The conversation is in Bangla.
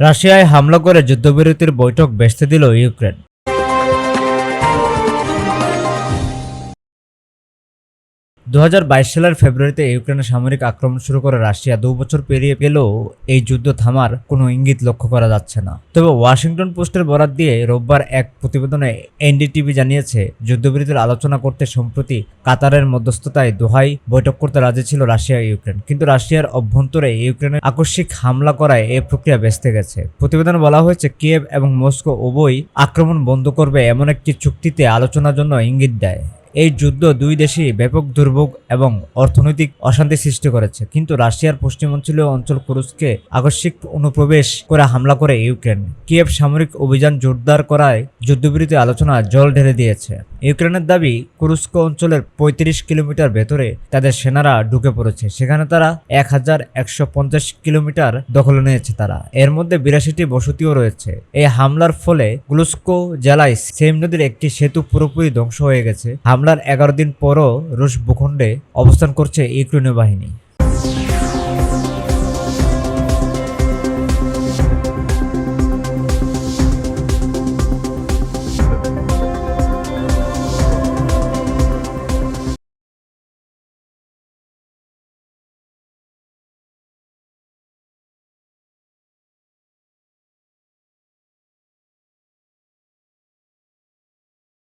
রাশিয়ায় হামলা করে যুদ্ধবিরতির বৈঠক বেসতে দিল ইউক্রেন। দু হাজার বাইশ সালের ফেব্রুয়ারিতে ইউক্রেনে সামরিক আক্রমণ শুরু করে রাশিয়া, দু বছর পেরিয়ে গেলেও এই যুদ্ধ থামার কোনো ইঙ্গিত লক্ষ্য করা যাচ্ছে না। তবে ওয়াশিংটন পোস্টের বরাত দিয়ে রোববার এক প্রতিবেদনে এনডিটিভি জানিয়েছে, যুদ্ধবিরতির আলোচনা করতে সম্প্রতি কাতারের মধ্যস্থতায় দোহাই বৈঠক করতে রাজি ছিল রাশিয়া ইউক্রেন। কিন্তু রাশিয়ার অভ্যন্তরে ইউক্রেনের আকস্মিক হামলা করায় এ প্রক্রিয়া বেসতে গেছে। প্রতিবেদনে বলা হয়েছে, কিয়েভ এবং মস্কো উভয়ই আক্রমণ বন্ধ করবে এমন একটি চুক্তিতে আলোচনার জন্য ইঙ্গিত দেয়। এই যুদ্ধ দুই দেশে ব্যাপক দুর্ভোগ এবং অর্থনৈতিক অশান্তি সৃষ্টি করেছে। কিন্তু রাশিয়ার পশ্চিমাঞ্চলীয় অঞ্চল কুরুসকে আকস্মিক অনুপ্রবেশ করে হামলা করে ইউক্রেন। কিয়েভ সামরিক অভিযান জোরদার করায় যুদ্ধবিরতি আলোচনা জল ঢেলে দিয়েছে। ইউক্রেনের দাবি কুরুস্ক অঞ্চলের পঁয়ত্রিশ কিলোমিটার ভেতরে তাদের সেনারা ঢুকে পড়েছে। সেখানে তারা এক হাজার একশো পঞ্চাশ কিলোমিটার দখলে নিয়েছে তারা। এর মধ্যে বিরাশিটি বসতিও রয়েছে। এই হামলার ফলে গ্লুস্কো জেলায় সেম নদীর একটি সেতু পুরোপুরি ধ্বংস হয়ে গেছে। হামলার এগারো দিন পরও রুশ ভূখণ্ডে অবস্থান করছে ইউক্রেনীয় বাহিনী।